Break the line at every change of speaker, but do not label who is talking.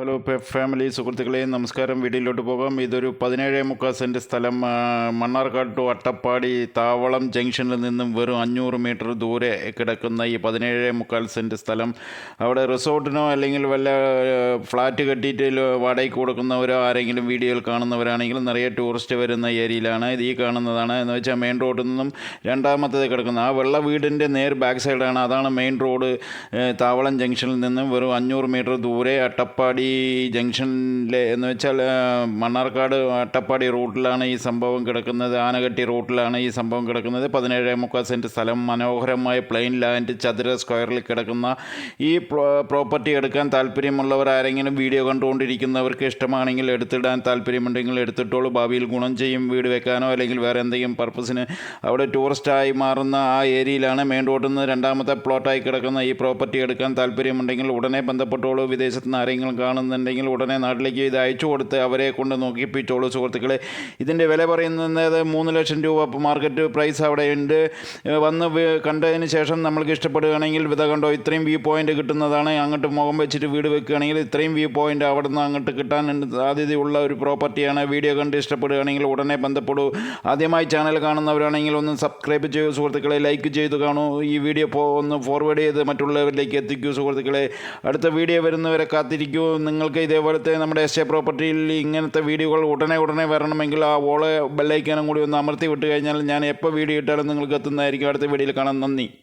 Hello family സുഹൃത്തുക്കളെ നമസ്കാരം. വീഡിയോയിലോട്ട് പോകാം. ഇതൊരു പതിനേഴ് മുക്കാൽ സെന്റ് സ്ഥലം മണ്ണാർക്കാട് ടു അട്ടപ്പാടി താവളം ജംഗ്ഷനിൽ നിന്നും വെറും അഞ്ഞൂറ് മീറ്റർ ദൂരെ കിടക്കുന്ന ഈ പതിനേഴ് മുക്കാൽ സെന്റ് സ്ഥലം. അവിടെ റിസോർട്ടിനോ അല്ലെങ്കിൽ വല്ല ഫ്ലാറ്റ് കെട്ടിയിട്ട് വാടകയ്ക്ക് കൊടുക്കുന്നവരോ ആരെങ്കിലും വീഡിയോയിൽ കാണുന്നവരാണെങ്കിലും നിറയെ ടൂറിസ്റ്റ് വരുന്ന ഏരിയയിലാണ് ഇത് ഈ കാണുന്നതാണ്. എന്ന് വെച്ചാൽ മെയിൻ റോഡിൽ നിന്നും രണ്ടാമത്തേത് കിടക്കുന്ന ആ വെള്ള വീടിന്റെ നേർ ബാക്ക് സൈഡാണ്. അതാണ് മെയിൻ റോഡ് താവളം ജംഗ്ഷനിൽ നിന്നും വെറും അഞ്ഞൂറ് മീറ്റർ ദൂരെ അട്ടപ്പാടി ജംഗ്ഷനിലെ എന്ന് വെച്ചാൽ മണ്ണാർക്കാട് അട്ടപ്പാടി റൂട്ടിലാണ് ഈ സംഭവം കിടക്കുന്നത്. ആനകട്ടി റൂട്ടിലാണ് ഈ സംഭവം കിടക്കുന്നത്. പതിനേഴ് മുക്കാൽ സെന്റ് സ്ഥലം മനോഹരമായ പ്ലെയിൻ ലാൻഡ് ചതുര സ്ക്വയറിൽ കിടക്കുന്ന ഈ പ്രോപ്പർട്ടി എടുക്കാൻ താല്പര്യമുള്ളവർ ആരെങ്കിലും വീഡിയോ കണ്ടുകൊണ്ടിരിക്കുന്നവർക്ക് ഇഷ്ടമാണെങ്കിൽ എടുത്തിടാൻ താല്പര്യമുണ്ടെങ്കിൽ എടുത്തിട്ടോളൂ. ഭാവിയിൽ ഗുണം ചെയ്യും വീട് വെക്കാനോ അല്ലെങ്കിൽ വേറെ എന്തെങ്കിലും പർപ്പസിന് അവിടെ ടൂറിസ്റ്റായി മാറുന്ന ആ ഏരിയയിലാണ് മെയിൻ നിന്ന് രണ്ടാമത്തെ പ്ലോട്ടായി കിടക്കുന്ന ഈ പ്രോപ്പർട്ടി എടുക്കാൻ താല്പര്യമുണ്ടെങ്കിൽ ഉടനെ ബന്ധപ്പെട്ടോളൂ. വിദേശത്ത് നിന്ന് ആരെങ്കിലും കാണുന്നുണ്ടെങ്കിൽ ഉടനെ നാട്ടിലേക്ക് ഇത് അയച്ചു കൊടുത്ത് അവരെ കൊണ്ട് നോക്കിപ്പിച്ചോളൂ സുഹൃത്തുക്കളെ. ഇതിന്റെ വില പറയുന്നത് മൂന്ന് ലക്ഷം രൂപ മാർക്കറ്റ് പ്രൈസ് അവിടെ ഉണ്ട്. വന്ന് കണ്ടതിന് ശേഷം നമ്മൾക്ക് ഇഷ്ടപ്പെടുകയാണെങ്കിൽ വിത കണ്ടോ? ഇത്രയും വ്യൂ പോയിന്റ് കിട്ടുന്നതാണ്. അങ്ങോട്ട് മുഖം വെച്ചിട്ട് വീട് വെക്കുകയാണെങ്കിൽ ഇത്രയും വ്യൂ പോയിന്റ് അവിടെ നിന്ന് അങ്ങോട്ട് കിട്ടാൻ സാധ്യതയുള്ള ഒരു പ്രോപ്പർട്ടിയാണ്. വീഡിയോ കണ്ട് ഇഷ്ടപ്പെടുകയാണെങ്കിൽ ഉടനെ ബന്ധപ്പെടൂ. ആദ്യമായി ചാനൽ കാണുന്നവരാണെങ്കിൽ ഒന്ന് സബ്സ്ക്രൈബ് ചെയ്യൂ സുഹൃത്തുക്കളെ. ലൈക്ക് ചെയ്തു കാണൂ. ഈ വീഡിയോ ഒന്ന് ഫോർവേഡ് ചെയ്ത് മറ്റുള്ളവരിലേക്ക് എത്തിക്കൂ സുഹൃത്തുക്കളെ. അടുത്ത വീഡിയോ വരുന്നവരെ കാത്തിരിക്കൂ. നിങ്ങൾക്ക് ഇതേപോലത്തെ നമ്മുടെ എസ് എ പ്രോപ്പർട്ടിയിൽ ഇങ്ങനത്തെ വീഡിയോകൾ ഉടനെ ഉടനെ വരണമെങ്കിൽ ആ ഓളെ ബെല്ലൈക്കാനും കൂടി ഒന്ന് അമർത്തി വിട്ട് കഴിഞ്ഞാൽ ഞാൻ എപ്പോൾ വീഡിയോ ഇട്ടാലും നിങ്ങൾക്ക് എത്തുന്നതായിരിക്കും. അടുത്ത വീഡിയോയിൽ കാണാൻ നന്ദി.